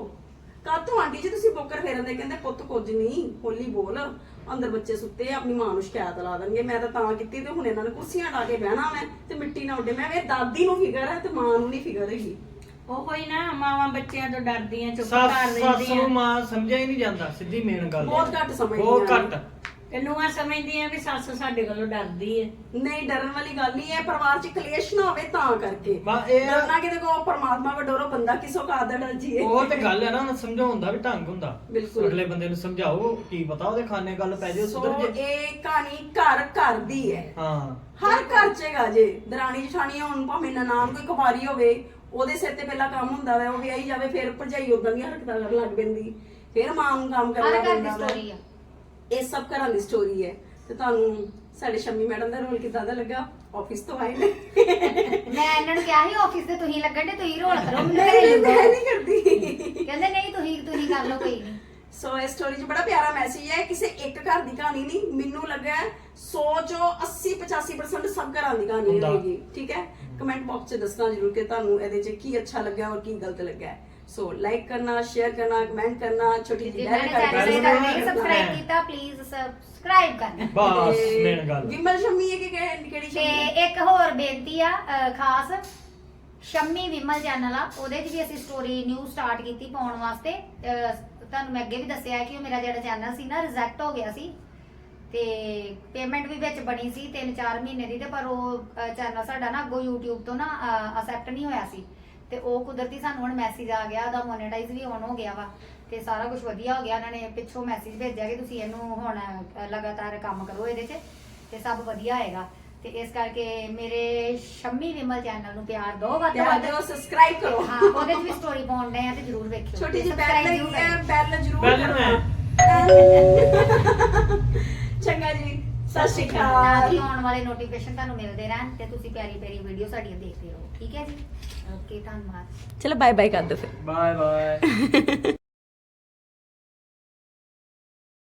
ਕਾਤੋਂ ਆਂਟੀ ਜੀ ਤੁਸੀਂ ਬੋਕਰ ਫੇਰਨ ਦੇ ਕਹਿੰਦੇ ਪੁੱਤ ਕੁਝ ਨਹੀਂ ਹੋਲੀ ਬੋਲ। ਅੰਦਰ ਬੱਚੇ ਸੁੱਤੇ ਆ ਆਪਣੀ ਮਾਂ ਨੂੰ ਸ਼ਿਕਾਇਤ ਲਾ ਦੇਣਗੇ। ਮੈਂ ਤਾਂ ਤਾਂ ਕੀਤੀ ਤੇ ਹੁਣ ਇਹਨਾਂ ਨੇ ਕੁਰਸੀਆਂ ਢਾ ਕੇ ਬਹਿਣਾ ਮੈਂ ਤੇ ਮਿੱਟੀ ਨਾ ਉੱਡੇ। ਮੈਂ ਕਿਹਾ ਇਹ ਦਾਦੀ ਨੂੰ ਫਿਕਰ ਹੈ ਤੇ ਮਾਂ ਨੂੰ ਨਹੀਂ ਫਿਕਰ ਹੈਗੀ। ਉਹ ਹੀ ਨਾ ਮਾਵਾਂ ਬੱਚਿਆਂ ਤੋਂ ਡਰਦੀਆਂ ਚੁੱਪ ਕਰ ਸੱਸ ਸੱਸ ਰਹਿੰਦੀਆਂ। ਨੂੰ ਮਾਂ ਸਮਝਿਆ ਹੀ ਨਹੀਂ ਜਾਂਦਾ ਸਿੱਧੀ ਮੇਨ ਗੱਲ ਬਹੁਤ ਘੱਟ ਸਮਝਦੀਆਂ ਬਹੁਤ ਨੇ। ਘੱਟ ਤੇ ਨੂੰਹਾਂ ਸਮਝਦੀਆਂ ਵੀ ਸੱਸ ਸਾਡੇ ਕੋਲੋਂ ਡਰਦੀ ਹੈ। ਨਹੀਂ ਡਰਨ ਵਾਲੀ ਗੱਲ ਨਹੀਂ ਹੈ ਪਰਿਵਾਰ 'ਚ ਕਲੇਸ਼ ਨਾ ਹੋਵੇ ਤਾਂ ਕਰਕੇ। ਬਾ ਇਹ ਡਰਨਾ ਕਿਤੇ ਕੋ ਪਰਮਾਤਮਾ ਕੋ ਡਰੋ ਬੰਦਾ ਕਿਸੋ ਕਾਦਾ ਡਰ ਜੀਏ। ਉਹ ਤੇ ਗੱਲ ਹੈ ਨਾ ਹੁਣ ਸਮਝਾਉਣ ਦਾ ਵੀ ਢੰਗ ਹੁੰਦਾ। ਬਿਲਕੁਲ। ਅਗਲੇ ਬੰਦੇ ਨੂੰ ਸਮਝਾਓ ਕੀ ਪਤਾ ਉਹਦੇ ਖਾਨੇ ਗੱਲ ਪੈ ਸੋ ਸੁਧਰ ਜੇ ਇਹ ਕਹਾਣੀ ਘਰ ਘਰ ਦੀ ਹੈ। ਹਾਂ। ਹਰ ਘਰ 'ਚ ਹੈਗਾ ਜੇ ਦਰਾਣੀ ਜਠਾਣੀ ਹੁਣ ਭਾਵੇਂ ਨਨਾਣ ਕੋਈ ਕੁਵਾਰੀ ਹੋਵੇ ਉਹਦੇ ਸਿਰ ਤੇ ਪਹਿਲਾਂ ਕੰਮ ਹੁੰਦਾ ਵਾ ਉਹ ਵਿਆਹੀ ਜਾਵੇ ਫਿਰ ਭਰਜਾਈ ਉਦਾਂ ਦੀਆਂ ਹਰਕਤਾਂ ਕਰਨ ਲੱਗ ਪੈਂਦੀ। ਫਿਰ ਮਾਂ ਨੂੰ ਕੰਮ ਹਰ ਕਰਨਾ ਘਰ ਦੀ ਪੈਂਦਾ ਵਾ। ਆ। ਇਹ ਸਭ ਘਰਾਂ ਦੀ ਸਟੋਰੀ ਹੈ। ਤੇ ਤੁਹਾਨੂੰ ਸਾਡੇ ਸ਼ੰਮੀ ਮੈਡਮ ਦਾ ਰੋਲ ਕਿਦਾਂ ਦਾ ਲੱਗਾ? ਆਫਿਸ ਤੋਂ ਆਏ ਨੇ। ਮੈਂ ਇਹਨਾਂ ਨੂੰ ਕਿਹਾ ਸੀ ਆਫਿਸ ਤੇ ਤੁਸੀਂ ਲੱਗਣ ਦੇ ਤੁਸੀਂ ਰੋਲ ਕਰੋ ਮੈਨੂੰ ਘਰੇ ਨਹੀਂ ਲੱਭੋ। ਮੈਂ ਨਹੀਂ ਕਰਦੀ। ਕਹਿੰਦੇ ਨਹੀਂ ਤੁਸੀਂ ਤੁਸੀਂ ਕਰ ਲਓ ਕੋਈ ਨਹੀਂ। ਸੋ ਇਸ ਸਟੋਰੀ 'ਚ ਬੜਾ ਪਿਆਰਾ ਮੈਸੇਜ ਹੈ ਕਿਸੇ ਇੱਕ ਘਰ ਦੀ ਕਹਾਣੀ ਨਹੀਂ। ਮੈਨੂੰ ਲੱਗਾ 100 ਚੋਂ 80 85% ਸਭ ਘਰਾਂ ਦੀ ਕਹਾਣੀ। ਹੋਏਗੀ ਠੀਕ ਹੈ? ਕਮੈਂਟ ਬਾਕਸ 'ਚ ਦੱਸਣਾ ਜ਼ਰੂਰ ਕਿ ਤੁਹਾਨੂੰ ਇਹਦੇ 'ਚ ਕੀ ਅੱਛਾ ਲੱਗਾ ਔਰ ਕੀ ਗਲਤ ਲੱਗਾ ਸੋ ਲਾਈਕ ਕਰਨਾ ਸ਼ੇਅਰ ਕਰਨਾ ਕਮੈਂਟ ਕਰਨਾ ਛੋਟੀ ਜਿਹੀ ਜਿਨ੍ਹਾਂ ਬੈਲ ਨੇ ਕਰਕੇ ਚੈਨਲ ਨਹੀਂ ਸਬਸਕ੍ਰਾਈਬ ਕਰਨਾ। ਕੀਤਾ ਪਲੀਜ਼ ਸਬਸਕ੍ਰਾਈਬ ਕਰਨਾ ਬਸ ਮੇਨ ਗੱਲ ਵਿਮਲ ਸ਼ੰਮੀ ਹੈ ਕਿ ਕਿਹੜੀ ਤੇ ਸ਼ੰਮੀ ਇੱਕ ਹੋਰ ਬੇਨਤੀ ਆ ਖਾਸ ਸ਼ੰਮੀ ਵਿਮਲ ਚੈਨਲ ਆ ਉਹਦੇ 'ਚ ਵੀ ਅਸੀਂ ਸਟੋਰੀ ਨਿਊ ਸਟਾਰਟ ਕੀਤੀ ਪਾਉਣ ਵਾਸਤੇ ਤੁਹਾਨੂੰ ਮੈਂ ਅੱਗੇ ਵੀ ਦੱਸਿਆ ਕਿ ਉਹ ਮੇਰਾ ਜਿਹੜਾ ਚੈਨਲ ਸੀ ਨਾ ਰਿਜੈਕਟ ਹੋ ਗਿਆ ਸੀ ਤੇ ਪੇਮੈਂਟ ਵੀ ਵਿੱਚ ਬਣੀ ਸੀ 3-4 ਮਹੀਨੇ ਦੀ ਤੇ ਪਰ ਉਹ ਚੈਨਲ ਸਾਡਾ ਨਾ ਅੱਗੋਂ YouTube ਤੋਂ ਨਾ ਅਸੈਪਟ ਨਹੀਂ ਹੋਇਆ ਸੀ ਤੇ ਉਹ ਕੁਦਰਤੀ ਸਾਨੂੰ ਹੁਣ ਮੈਸੇਜ ਆ ਗਿਆ ਉਹਦਾ ਮੋਨੇਟਾਈਜ਼ ਵੀ ਔਨ ਹੋ ਗਿਆ ਵਾ ਤੇ ਸਾਰਾ ਕੁਝ ਵਧੀਆ ਹੋ ਗਿਆ। ਉਹਨਾਂ ਨੇ ਪਿੱਛੋਂ ਮੈਸੇਜ ਭੇਜਿਆ ਕਿ ਤੁਸੀਂ ਇਹਨੂੰ ਹੁਣ ਲਗਾਤਾਰ ਕੰਮ ਕਰੋ ਇਹਦੇ 'ਚ ਤੇ ਸਭ ਵਧੀਆ ਆਏਗਾ ਤੇ ਇਸ ਕਰਕੇ ਮੇਰੇ ਸ਼ੰਮੀ ਵਿਮਲ ਚੈਨਲ ਨੂੰ ਪਿਆਰ ਦਿਓ ਵੱਧ ਤੋਂ ਪਿਆਰ ਵੱਧ। ਦਿਓ ਸਬਸਕ੍ਰਾਈਬ ਕਰੋ। ਹਾਂ ਉਹਦੇ 'ਚ ਵੀ ਸਟੋਰੀ ਪਾਉਣ ਡਏ ਆ ਤੇ ਜਰੂਰ ਵੇਖਿਓ। ਛੋਟੀ ਜਿਹੀ ਬੈਲ ਲੱਗੀ ਜ਼ਰੂਰ ਹੈ। ਬੈਲ ਜ਼ਰੂਰ ਬੈਲ ਨੂੰ ਕਰਨਾ। (laughs) ਚੰਗਾ ਜੀ। ਸਤਿ ਸ਼੍ਰੀ ਤਾਂ ਅਕਾਲ। ਕਿ ਆਉਣ ਵਾਲੇ ਨੋਟੀਫਿਕੇਸ਼ਨ ਤੁਹਾਨੂੰ ਮਿਲਦੇ ਰਹਿਣ ਤੇ ਤੁਸੀਂ ਪਿਆਰੀ ਪਿਆਰੀ ਵੀਡੀਓ ਸਾਡੀਆਂ ਦੇਖਦੇ ਰਹੋ। ਠੀਕ ਹੈ ਜੀ? ਓਕੇ ਧੰਨਵਾਦ। ਚਲੋ ਬਾਏ ਬਾਏ ਕਰ ਦਿਓ ਫਿਰ। Bye bye